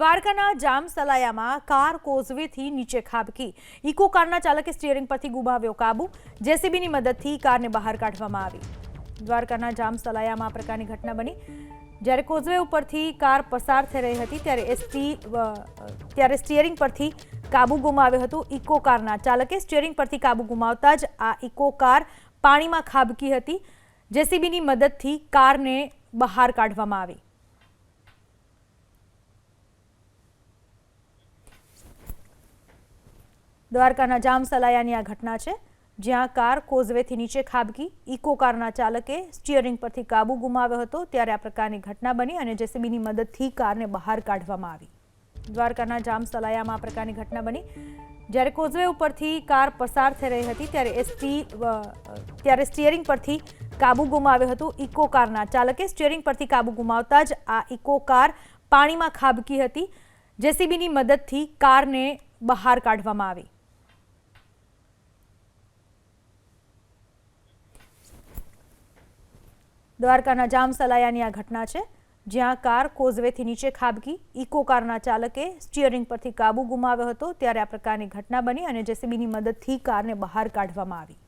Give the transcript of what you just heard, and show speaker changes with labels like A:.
A: દ્વારકાના જામસલાયામાં કાર કોઝવેથી નીચે ખાબકી. ઇકો કારના ચાલકે સ્ટીયરિંગ પરથી ગુમાવ્યો કાબુ. જેસીબીની મદદથી કારને બહાર કાઢવામાં આવી. દ્વારકાના જામસલાયામાં આ પ્રકારની ઘટના બની. જ્યારે કોઝવે ઉપરથી કાર પસાર થઈ રહી હતી, ત્યારે એસટી ત્યારે સ્ટીયરિંગ પરથી કાબુ ગુમાવ્યો હતો ઇકો કારના ચાલકે. સ્ટીયરિંગ પરથી કાબુ ગુમાવતા જ આ ઇકો કાર પાણીમાં ખાબકી હતી. જેસીબીની મદદથી કારને બહાર કાઢવામાં આવી. દ્વારકાના જામસલાયાની આ ઘટના છે, જ્યાં કાર કોઝવેથી નીચે ખાબકી, ઇકો કારના ચાલકે સ્ટીયરિંગ પરથી કાબુ ગુમાવ્યો હતો, ત્યારે આ પ્રકારની ઘટના બની અને જેસીબીની મદદથી કારને બહાર કાઢવામાં આવી. દ્વારકાના જામસલાયામાં આ પ્રકારની ઘટના બની. જ્યારે કોઝવે ઉપરથી કાર પસાર થઈ રહી હતી, ત્યારે એસટી ત્યારે સ્ટીયરિંગ પરથી કાબુ ગુમાવ્યો હતો, ઇકો કારના ચાલકે સ્ટીયરિંગ પરથી કાબુ ગુમાવતા જ આ ઇકો કાર પાણીમાં ખાબકી હતી. જેસીબીની મદદથી કારને બહાર કાઢવામાં આવી. દ્વારકાના જામસલાયાની આ ઘટના છે, જ્યાં કાર કોઝવેથી નીચે ખાબકી ઇકો કારના ચાલકે સ્ટીયરિંગ પરથી કાબુ ગુમાવ્યો હતો, ત્યારે આ પ્રકારની ઘટના બની અને જેસીબીની મદદથી કારને બહાર કાઢવામાં આવી.